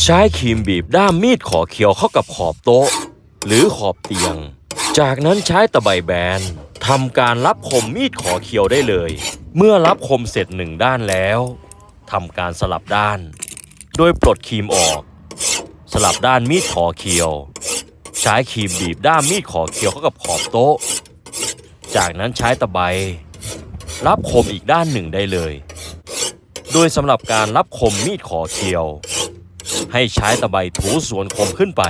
ใช้ครีมบีบด้ามมีดขอเขียวเข้ากับขอบโต๊ะ หรือขอบเตียง จากนั้นใช้ตะไบแบนทำการรับคมมีดขอเขียวได้เลย เมื่อรับคมเสร็จหนึ่งด้านแล้วทำการสลับด้าน โดยปลดครีมออก สลับด้านมีดขอเขียว ใช้ครีมบีบด้ามมีดขอเขียวเข้ากับขอบโต๊ะ จากนั้นใช้ตะไบรับคมอีกด้านหนึ่งได้เลย โดยสำหรับการรับคมมีดขอเขียว ให้ใช้ตะไบถูส่วนคมขึ้นไป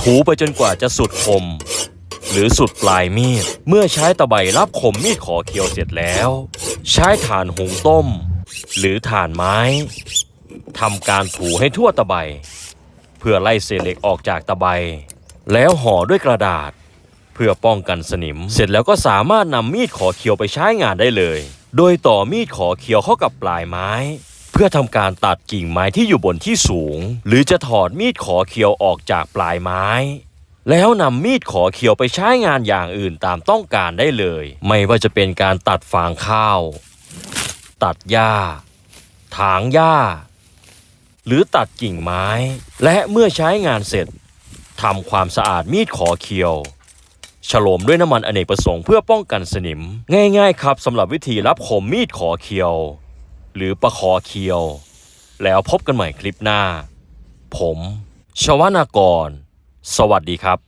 ถูไปจนกว่าจะสุดคม หรือสุดปลายมีด เมื่อใช้ตะไบรับคมมีดขอเขียวเสร็จแล้ว ใช้ถ่านหุงต้ม หรือถ่านไม้ทำการถูให้ทั่วตะไบ เพื่อไล่เศษเหล็กออกจากตะไบ แล้วห่อด้วยกระดาษ เพื่อป้องกันสนิม เสร็จแล้วก็สามารถนำมีดขอเขียวไปใช้งานได้เลย โดยต่อมีดขอเขียวเข้ากับปลายไม้ พื่อทำการตัดกิ่งไม้ที่อยู่บนที่สูง หรือจะถอดมีดขอเขียวออกจากปลายไม้ แล้วนำมีดขอเขียวไปใช้งานอย่างอื่นตามต้องการได้เลย ไม่ว่าจะเป็นการตัดฟางข้าว ตัดหญ้า ถางหญ้า หรือตัดกิ่งไม้ และเมื่อใช้งานเสร็จทำความสะอาดมีดขอเขียวฉโลมด้วยน้ำมันอเนกประสงค์เพื่อป้องกันสนิม ง่าย ๆ ครับสำหรับวิธีรับคมมีดขอเคียว หรือประคอเคียว แล้วพบกันใหม่คลิปหน้า ผม ชวนากร สวัสดีครับ